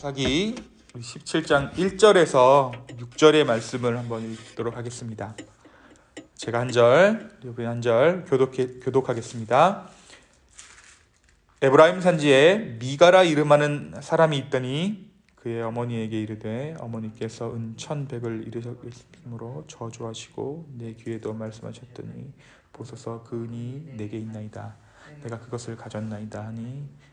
사사기 17장 1절에서 6절의 말씀을 한번 읽도록 하겠습니다. 제가 한 절, 여러분 한절 교독해, 교독 하겠습니다. 에브라임 산지에 미가라 이름하는 사람이 있더니 그의 어머니에게 이르되 어머니께서 은 천백을 이르셨으므로 저주하시고 내 귀에도 말씀하셨더니 보소서 그 은이 내게 있나이다. 내가 그것을 가졌나이다 하니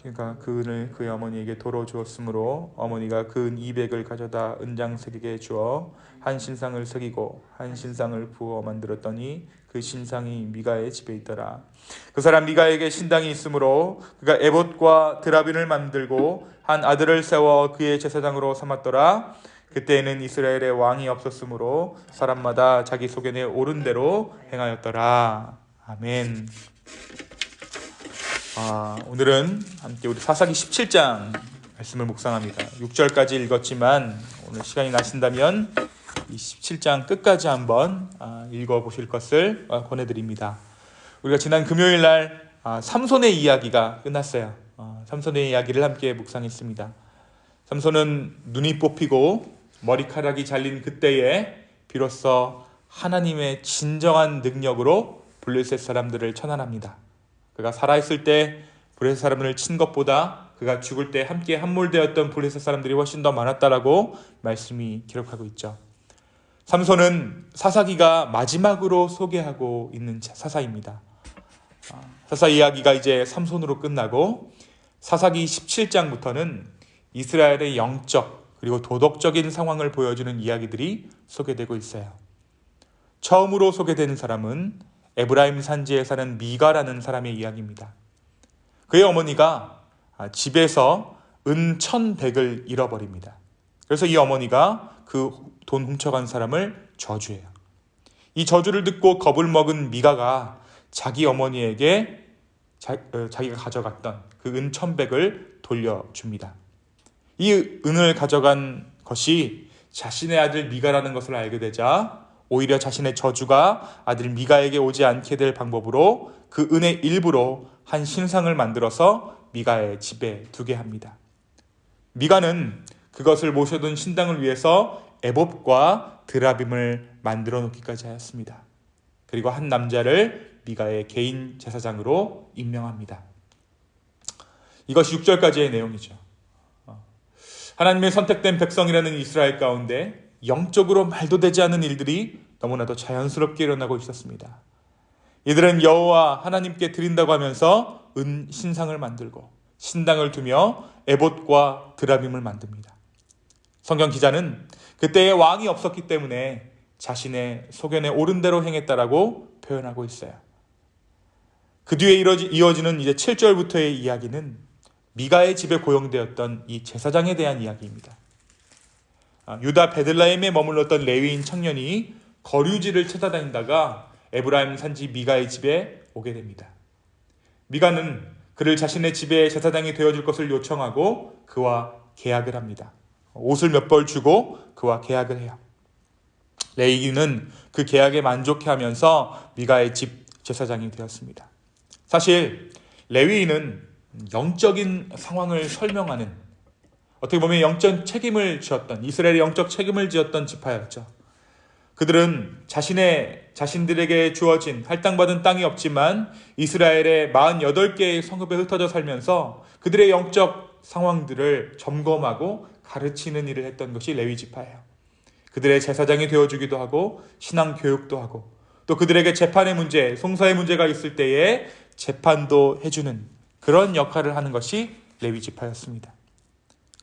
그러니까 그 은을 그의 어머니에게 도로 주었으므로 어머니가 그 은 200을 가져다 은장색에게 주어 한 신상을 새기고 한 신상을 부어 만들었더니 그 신상이 미가의 집에 있더라. 그 사람 미가에게 신당이 있으므로 그가 에봇과 드라빈을 만들고 한 아들을 세워 그의 제사장으로 삼았더라. 그때에는 이스라엘의 왕이 없었으므로 사람마다 자기 소견에 옳은 대로 행하였더라. 아멘. 아, 오늘은 함께 우리 사사기 17장 말씀을 묵상합니다. 6절까지 읽었지만 오늘 시간이 나신다면 이 17장 끝까지 한번 아, 읽어 보실 것을 아, 권해드립니다. 우리가 지난 금요일 날 아, 삼손의 이야기가 끝났어요. 아, 삼손의 이야기를 함께 묵상했습니다. 삼손은 눈이 뽑히고 머리카락이 잘린 그때에 비로소 하나님의 진정한 능력으로 블레셋 사람들을 천안합니다. 그가 살아있을 때 블레셋 사람을 친 것보다 그가 죽을 때 함께 함몰되었던 블레셋 사람들이 훨씬 더 많았다라고 말씀이 기록하고 있죠. 삼손은 사사기가 마지막으로 소개하고 있는 사사입니다. 아, 사사 이야기가 이제 삼손으로 끝나고 사사기 17장부터는 이스라엘의 영적 그리고 도덕적인 상황을 보여주는 이야기들이 소개되고 있어요. 처음으로 소개되는 사람은 에브라임 산지에 사는 미가라는 사람의 이야기입니다. 그의 어머니가 집에서 은 천백을 잃어버립니다. 그래서 이 어머니가 그 돈 훔쳐간 사람을 저주해요. 이 저주를 듣고 겁을 먹은 미가가 자기 어머니에게 자, 어, 기가 가져갔던 그 은 천백을 돌려줍니다. 이 은을 가져간 것이 자신의 아들 미가라는 것을 알게 되자 오히려 자신의 저주가 아들 미가에게 오지 않게 될 방법으로 그 은의 일부로 한 신상을 만들어서 미가의 집에 두게 합니다. 미가는 그것을 모셔둔 신당을 위해서 에봇과 드라빔을 만들어 놓기까지 하였습니다. 그리고 한 남자를 미가의 개인 제사장으로 임명합니다. 이것이 6절까지의 내용이죠. 어. 하나님의 선택된 백성이라는 이스라엘 가운데 영적으로 말도 되지 않는 일들이 너무나도 자연스럽게 일어나고 있었습니다. 이들은 여호와 하나님께 드린다고 하면서 은 신상을 만들고 신당을 두며 에봇과 드라빔을 만듭니다. 성경 기자는 그때의 왕이 없었기 때문에 자신의 소견에 옳은 대로 행했다라고 표현하고 있어요. 그 뒤에 이어지는 이제 7절부터의 이야기는 미가의 집에 고용되었던 이 제사장에 대한 이야기입니다. 아, 유다 베들라임에 머물렀던 레위인 청년이 거류지를 찾아다니다가 에브라임 산지 미가의 집에 오게 됩니다. 미가는 그를 자신의 집에 제사장이 되어줄 것을 요청하고 그와 계약을 합니다. 옷을 몇 벌 주고 그와 계약을 해요. 레이기는 그 계약에 만족해하면서 미가의 집 제사장이 되었습니다. 사실 레위인은 영적인 상황을 설명하는 어떻게 보면 영적 책임을 지었던 이스라엘의 영적 책임을 지었던 지파였죠. 그들은 자신의 자신들에게 주어진 할당받은 땅이 없지만 이스라엘의 48개의 성읍에 흩어져 살면서 그들의 영적 상황들을 점검하고 가르치는 일을 했던 것이 레위 지파예요. 그들의 제사장이 되어 주기도 하고 신앙 교육도 하고 또 그들에게 재판의 문제, 송사의 문제가 있을 때에 재판도 해주는 그런 역할을 하는 것이 레위 지파였습니다.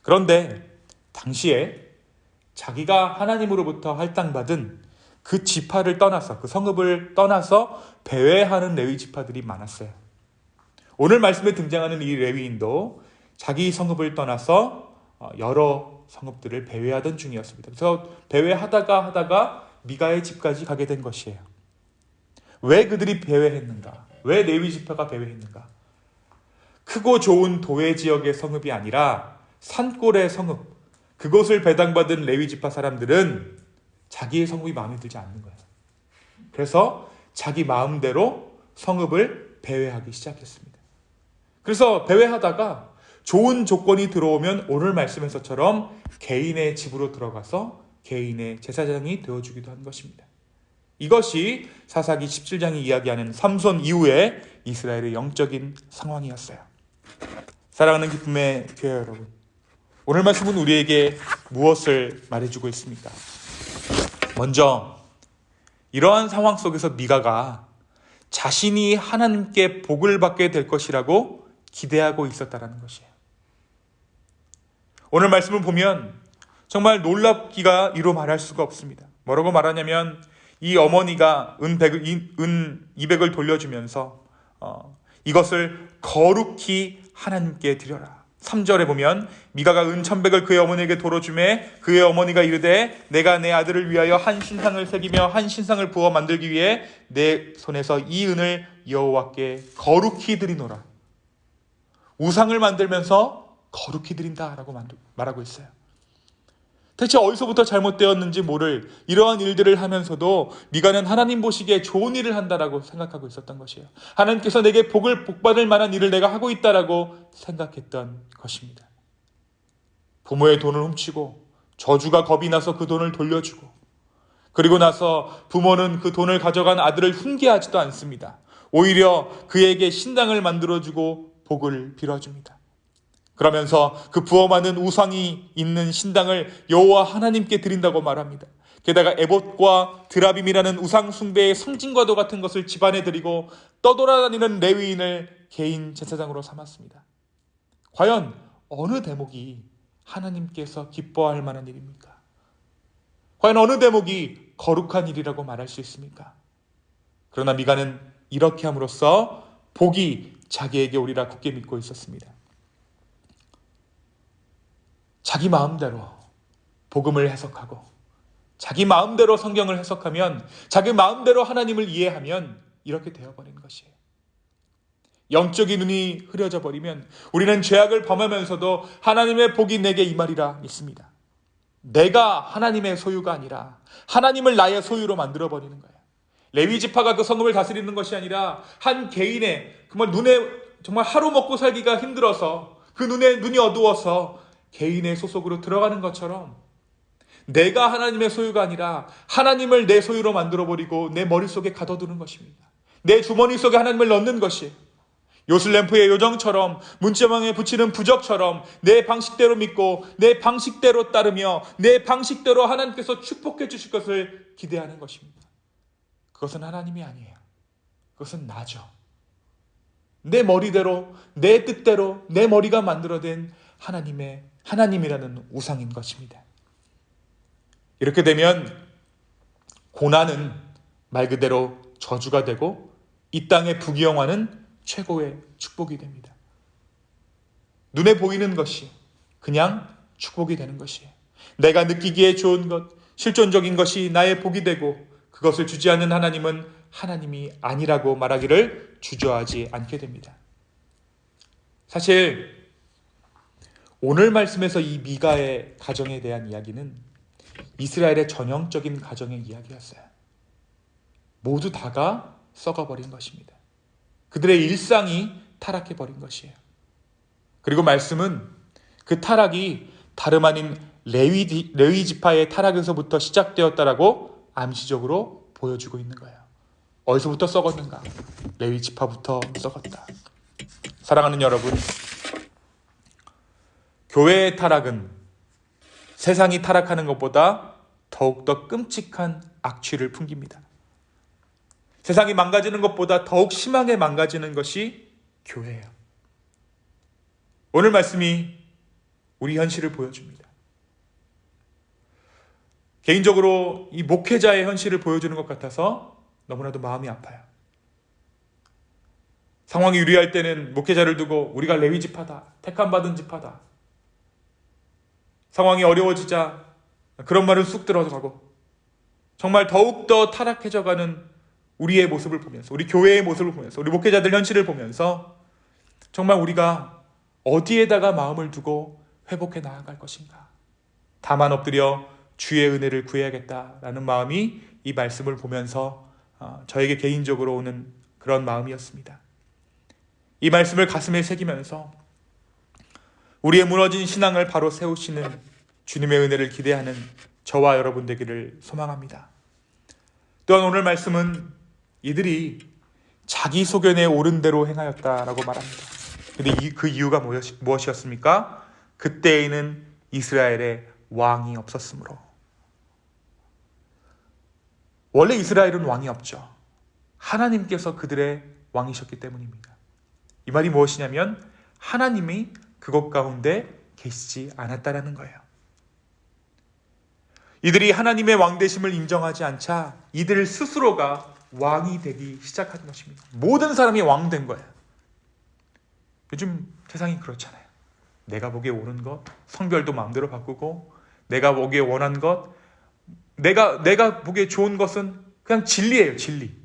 그런데 당시에 자기가 하나님으로부터 할당받은 그 지파를 떠나서 그 성읍을 떠나서 배회하는 레위 지파들이 많았어요. 오늘 말씀에 등장하는 이 레위인도 자기 성읍을 떠나서 어, 여러 성읍들을 배회하던 중이었습니다. 그래서 배회하다가 하다가 미가의 집까지 가게 된 것이에요. 왜 그들이 배회했는가? 왜 레위 지파가 배회했는가? 크고 좋은 도회 지역의 성읍이 아니라 산골의 성읍. 그곳을 배당받은 레위 지파 사람들은 자기의 성읍이 마음에 들지 않는 거예요. 그래서 자기 마음대로 성읍을 배회하기 시작했습니다. 그래서 배회하다가 좋은 조건이 들어오면 오늘 말씀에서처럼 개인의 집으로 들어가서 개인의 제사장이 되어주기도 한 것입니다. 이것이 사사기 17장이 이야기하는 삼손 이후의 이스라엘의 영적인 상황이었어요. 사랑하는 기쁨의 교회 여러분, 오늘 말씀은 우리에게 무엇을 말해주고 있습니까? 먼저 이러한 상황 속에서 미가가 자신이 하나님께 복을 받게 될 것이라고 기대하고 있었다라는 것이에요. 오늘 말씀을 보면 정말 놀랍기가 이로 말할 수가 없습니다. 뭐라고 말하냐면 이 어머니가 은 100을, 은 200을 돌려주면서 어, 이것을 거룩히 하나님께 드려라. 3절에 보면 미가가 은 1100을 그의 어머니에게 돌어주매 그의 어머니가 이르되 내가 내 아들을 위하여 한 신상을 새기며 한 신상을 부어 만들기 위해 내 손에서 이 은을 여호와께 거룩히 드리노라. 우상을 만들면서 거룩히 드린다라고 말하고 있어요. 대체 어디서부터 잘못되었는지 모를 이러한 일들을 하면서도 미가는 하나님 보시기에 좋은 일을 한다라고 생각하고 있었던 것이에요. 하나님께서 내게 복을 복받을 만한 일을 내가 하고 있다라고 생각했던 것입니다. 부모의 돈을 훔치고 저주가 겁이 나서 그 돈을 돌려주고 그리고 나서 부모는 그 돈을 가져간 아들을 훈계하지도 않습니다. 오히려 그에게 신당을 만들어주고 복을 빌어줍니다. 그러면서 그 부어 많은 우상이 있는 신당을 여호와 하나님께 드린다고 말합니다. 게다가 에봇과 드라빔이라는 우상 숭배의 상징과도 같은 것을 집안에 드리고 떠돌아다니는 레위인을 개인 제사장으로 삼았습니다. 과연 어느 대목이 하나님께서 기뻐할 만한 일입니까? 과연 어느 대목이 거룩한 일이라고 말할 수 있습니까? 그러나 미가는 이렇게 함으로써 복이 자기에게 오리라 굳게 믿고 있었습니다. 자기 마음대로 복음을 해석하고 자기 마음대로 성경을 해석하면 자기 마음대로 하나님을 이해하면 이렇게 되어버린 것이에요. 영적인 눈이 흐려져 버리면 우리는 죄악을 범하면서도 하나님의 복이 내게 임하리라 믿습니다. 내가 하나님의 소유가 아니라 하나님을 나의 소유로 만들어 버리는 거예요. 레위 지파가 그 성읍을 다스리는 것이 아니라 한 개인의 정말 눈에 정말 하루 먹고 살기가 힘들어서 그 눈에 눈이 어두워서 개인의 소속으로 들어가는 것처럼 내가 하나님의 소유가 아니라 하나님을 내 소유로 만들어버리고 내 머릿속에 가둬두는 것입니다. 내 주머니 속에 하나님을 넣는 것이 요슬램프의 요정처럼 문자망에 붙이는 부적처럼 내 방식대로 믿고 내 방식대로 따르며 내 방식대로 하나님께서 축복해 주실 것을 기대하는 것입니다. 그것은 하나님이 아니에요. 그것은 나죠. 내 머리대로, 내 뜻대로, 내 머리가 만들어낸 하나님의 하나님이라는 우상인 것입니다. 이렇게 되면 고난은 말 그대로 저주가 되고 이 땅의 부귀영화는 최고의 축복이 됩니다. 눈에 보이는 것이 그냥 축복이 되는 것이에요. 내가 느끼기에 좋은 것, 실존적인 것이 나의 복이 되고 그것을 주지 않는 하나님은 하나님이 아니라고 말하기를 주저하지 않게 됩니다. 사실 오늘 말씀에서 이 미가의 가정에 대한 이야기는 이스라엘의 전형적인 가정의 이야기였어요. 모두 다가 썩어버린 것입니다. 그들의 일상이 타락해버린 것이에요. 그리고 말씀은 그 타락이 다름 아닌 레위, 레위 지파의 타락에서부터 시작되었다라고 암시적으로 보여주고 있는 거예요. 어디서부터 썩었는가? 레위 지파부터 썩었다. 사랑하는 여러분, 교회의 타락은 세상이 타락하는 것보다 더욱더 끔찍한 악취를 풍깁니다. 세상이 망가지는 것보다 더욱 심하게 망가지는 것이 교회예요. 오늘 말씀이 우리 현실을 보여줍니다. 개인적으로 이 목회자의 현실을 보여주는 것 같아서 너무나도 마음이 아파요. 상황이 유리할 때는 목회자를 두고 우리가 레위 집하다, 택함 받은 집하다, 상황이 어려워지자 그런 말을 쑥 들어가고 정말 더욱더 타락해져 가는 우리의 모습을 보면서 우리 교회의 모습을 보면서 우리 목회자들 현실을 보면서 정말 우리가 어디에다가 마음을 두고 회복해 나아갈 것인가? 다만 엎드려 주의 은혜를 구해야겠다라는 마음이 이 말씀을 보면서 어, 저에게 개인적으로 오는 그런 마음이었습니다. 이 말씀을 가슴에 새기면서 우리의 무너진 신앙을 바로 세우시는 주님의 은혜를 기대하는 저와 여러분 되기를 소망합니다. 또한 오늘 말씀은 이들이 자기 소견에 옳은 대로 행하였다라고 말합니다. 근데 이, 그 이유가 무엇이, 무엇이었습니까? 그때에는 이스라엘에 왕이 없었으므로. 원래 이스라엘은 왕이 없죠. 하나님께서 그들의 왕이셨기 때문입니다. 이 말이 무엇이냐면 하나님이 그것 가운데 계시지 않았다라는 거예요. 이들이 하나님의 왕되심을 인정하지 않자 이들 스스로가 왕이 되기 시작한 것입니다. 모든 사람이 왕 된 거예요. 요즘 세상이 그렇잖아요. 내가 보기에 옳은 것, 성별도 마음대로 바꾸고, 내가 보기에 원한 것, 내가 내가 보기에 좋은 것은 그냥 진리예요, 진리.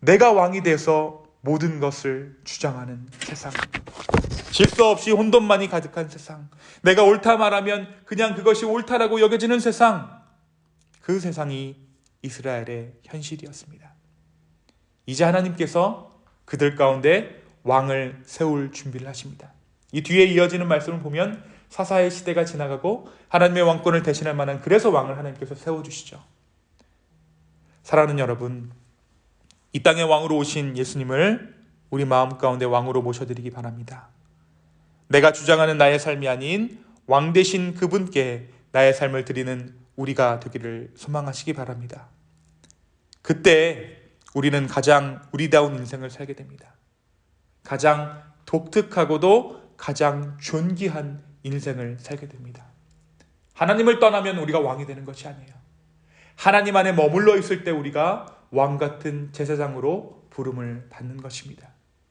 내가 왕이 돼서 모든 것을 주장하는 세상. 질서 없이 혼돈만이 가득한 세상. 내가 옳다 말하면 그냥 그것이 옳다라고 여겨지는 세상. 그 세상이 이스라엘의 현실이었습니다. 이제 하나님께서 그들 가운데 왕을 세울 준비를 하십니다. 이 뒤에 이어지는 말씀을 보면 사사의 시대가 지나가고 하나님의 왕권을 대신할 만한 그래서 왕을 하나님께서 세워주시죠. 사랑하는 여러분, 이 땅의 왕으로 오신 예수님을 우리 마음 가운데 왕으로 모셔드리기 바랍니다. 내가 주장하는 나의 삶이 아닌 왕 되신 그분께 나의 삶을 드리는 우리가 되기를 소망하시기 바랍니다. 그때 우리는 가장 우리다운 인생을 살게 됩니다. 가장 독특하고도 가장 존귀한 인생을 살게 됩니다. 하나님을 떠나면 우리가 왕이 되는 것이 아니에요. 하나님 안에 머물러 있을 때 우리가 왕 같은 제사장으로 부름을 받는 것입니다.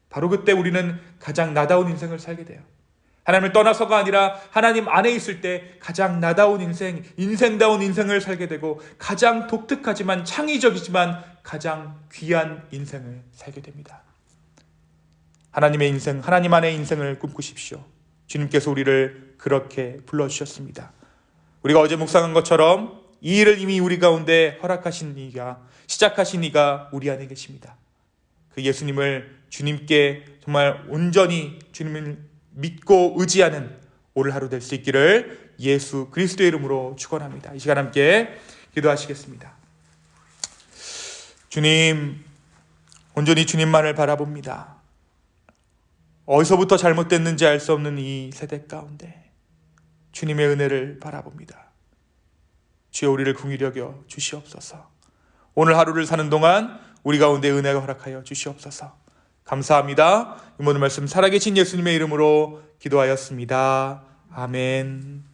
바로 그때 우리는 가장 나다운 인생을 살게 돼요. 하나님을 떠나서가 아니라 하나님 안에 있을 때 가장 나다운 인생, 인생다운 인생을 살게 되고 가장 독특하지만 창의적이지만 가장 귀한 인생을 살게 됩니다. 하나님의 인생, 하나님 안의 인생을 꿈꾸십시오. 주님께서 우리를 그렇게 불러주셨습니다. 우리가 어제 묵상한 것처럼 이 일을 이미 우리 가운데 허락하신 이가 시작하신 이가 우리 안에 계십니다. 그 예수님을 주님께 정말 온전히 주님을 믿고 의지하는 오늘 하루 될 수 있기를 예수 그리스도의 이름으로 축원합니다. 이 시간 함께 기도하시겠습니다. 주님 온전히 주님만을 바라봅니다. 어디서부터 잘못됐는지 알 수 없는 이 세대 가운데 주님의 은혜를 바라봅니다. 주여 우리를 궁히 여겨 주시옵소서. 오늘 하루를 사는 동안 우리 가운데 은혜가 허락하여 주시옵소서. 감사합니다. 이 모든 말씀 살아계신 예수님의 이름으로 기도하였습니다. 아멘.